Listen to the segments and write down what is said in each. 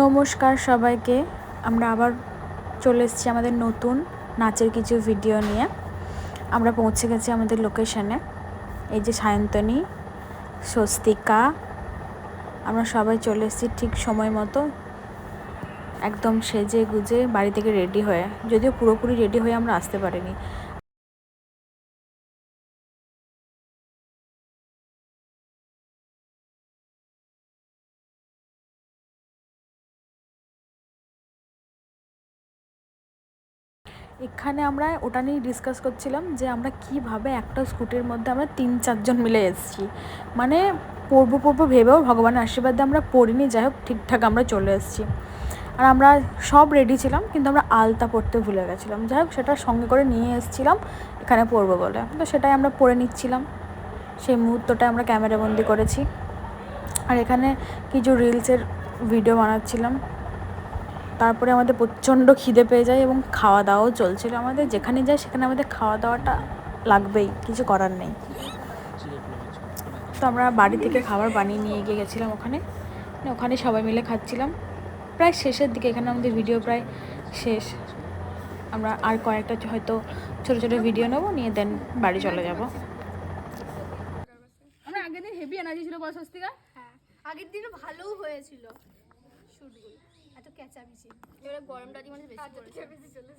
নমস্কার সবাইকে। আমরা আবার চলে এসেছি আমাদের নতুন নাচের কিছু ভিডিও নিয়ে। আমরা পৌঁছে গেছি আমাদের লোকেশানে এই যে সায়ন্তনী, স্বস্তিকা, আমরা সবাই চলে এসেছি ঠিক সময় মতো। একদম সেজে গুজে বাড়ি থেকে রেডি হয়ে। যদিও পুরোপুরি রেডি হয়ে আমরা আসতে পারিনি। এখানে আমরা ওটা নিয়ে ডিসকাস করছিলাম যে আমরা কীভাবে একটা স্কুটির মধ্যে আমরা তিন, চারজন মিলে এসেছি। মানে পড়ব পড়ব ভেবেও ভগবানের আশীর্বাদে আমরা পড়িনি, যাই হোক ঠিকঠাক আমরা চলে এসেছি। আর আমরা সব রেডি ছিলাম, কিন্তু আমরা আলতা পড়তে ভুলে গেছিলাম। যাই হোক সেটা সঙ্গে করে নিয়ে এসেছিলাম এখানে পড়ব বলে। তো সেটাই আমরা পড়ে নিচ্ছিলাম। সেই মুহূর্তটা আমরা ক্যামেরাবন্দি করেছি। আর এখানে কিছু রিলসের ভিডিও বানাচ্ছিলাম। তারপরে আমাদের প্রচণ্ড খিদে পেয়ে যায় এবং খাওয়া দাওয়াও চলছিল আমাদের। যেখানে যাই সেখানে আমাদের খাওয়া দাওয়াটা লাগবেই কিছু করার নেই। তো আমরা বাড়ি থেকে খাবার বানিয়ে নিয়ে গিয়ে গেছিলাম ওখানে। মানে ওখানে সবাই মিলে খাচ্ছিলাম। প্রায় শেষের দিকে এখানে আমাদের ভিডিও প্রায় শেষ। আমরা আর কয়েকটা হয়তো ছোটো ছোটো ভিডিও নেব নিয়ে দেন বাড়ি চলে যাব। আমরা আগের দিন হেভি এনার্জি ছিল বল স্বস্তিকা হ্যাঁ আগের দিন ভালোও হয়েছিল। শুটগুলো এত এবারে গরমটা দিয়ে মানে বেশি বেশি চলে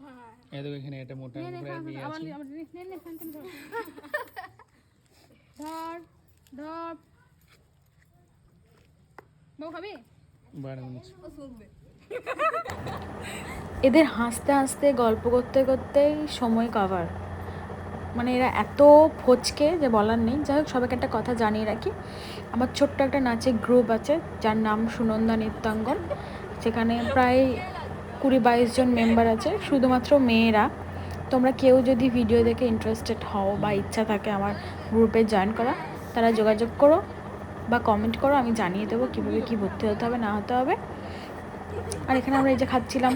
হ্যাঁ। এই দেখো এখানে একটা মোটা নে নে করে খা, আছে। আমার নে নে নে ফ্যান ফ্যান ধর ধর ধর। বউ খাবি? এদের হাসতে হাসতে গল্প করতে করতেই সময় কভার মানে এরা এত ফচকে যে বলার নেই। যাই হোক, সবাইকে একটা কথা জানিয়ে রাখি। আমার ছোট্ট একটা নাচের গ্রুপ আছে, যার নাম সুনন্দা নৃত্যাঙ্গন। সেখানে প্রায় কুড়ি বাইশ জন মেম্বার আছে, শুধুমাত্র মেয়েরা। তোমরা কেউ যদি ভিডিও দেখে ইন্টারেস্টেড হও বা ইচ্ছা থাকে আমার গ্রুপে জয়েন করা তারা যোগাযোগ করো বা কমেন্ট করো, আমি জানিয়ে দেবো কীভাবে কী ভর্তি হতে হবে, না হতে হবে। আর এখানে আমরা এই যে খাচ্ছিলাম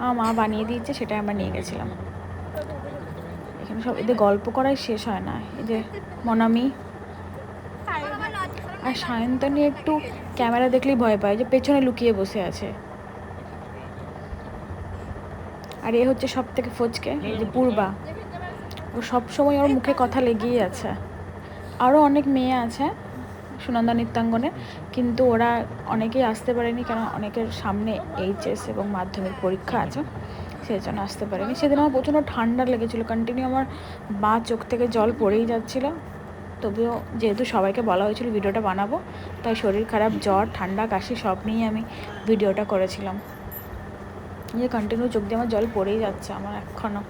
আমার মা বানিয়ে দিয়েছে, সেটাই আমরা নিয়ে গেছিলাম। এখানে সব এদের গল্প করাই শেষ হয় না। এই যে মনামি আর সায়ন্তনী একটু ক্যামেরা দেখলেই ভয় পায় যে পেছনে লুকিয়ে বসে আছে। আর এ হচ্ছে সব থেকে ফচকে যে পূর্বা। ও সব সময় ওর মুখে কথা লেগেই আছে। আরও অনেক মেয়ে আছে সুনন্দা নৃত্যাঙ্গনে, কিন্তু ওরা অনেকেই আসতে পারেনি কারণ অনেকের সামনে এইচএস এবং মাধ্যমিক পরীক্ষা আছে। সেই জন্য আসতে পারিনি। সেদিন আমার প্রচণ্ড ঠান্ডা লেগেছিলো কন্টিনিউ আমার বা চোখ থেকে জল পড়েই যাচ্ছিল। তবুও যেহেতু সবাইকে বলা হয়েছিল ভিডিওটা বানাবো, তাই শরীর খারাপ, জ্বর, ঠান্ডা, কাশি সব নিয়েই আমি ভিডিওটা করেছিলাম। যে কন্টিনিউ চোখ দিয়ে আমার জল পড়েই যাচ্ছে আমার এখনও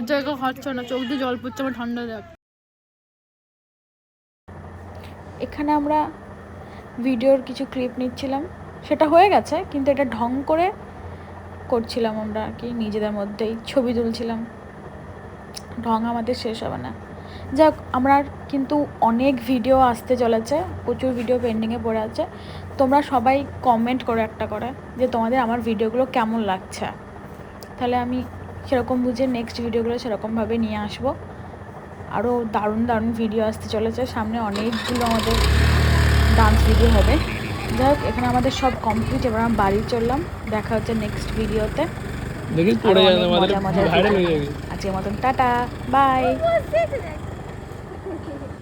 লজ্জায় কেউ খাচ্ছ না, চোখ দিয়ে জল পড়ছে, আমার ঠান্ডা দেখ। এখানে আমরা ভিডিওর কিছু ক্লিপ নিচ্ছিলাম। সেটা হয়ে গেছে, কিন্তু এটা ঢং করে করছিলাম আমরা আর কি, নিজেদের মধ্যেই ছবি তুলছিলাম। ঢং আমাদের শেষ হবে না। যাক, আমরা কিন্তু অনেক ভিডিও আসতে চলেছে, প্রচুর ভিডিও পেন্ডিংয়ে পড়ে আছে। তোমরা সবাই কমেন্ট করো একটা করে যে তোমাদের আমার ভিডিওগুলো কেমন লাগছে। তাহলে আমি সেরকম বুঝে নেক্সট ভিডিওগুলো সেরকমভাবে নিয়ে আসব। আরও দারুণ দারুণ ভিডিও আসতে চলেছে। সামনে অনেকগুলো আমাদের ডান্স ভিডিও হবে। যাই হোক এখানে আমাদের সব কমপ্লিট এবার আমি বাড়ি চললাম। দেখা হচ্ছে নেক্সট ভিডিওতে আজকের মতন টাটা। বাই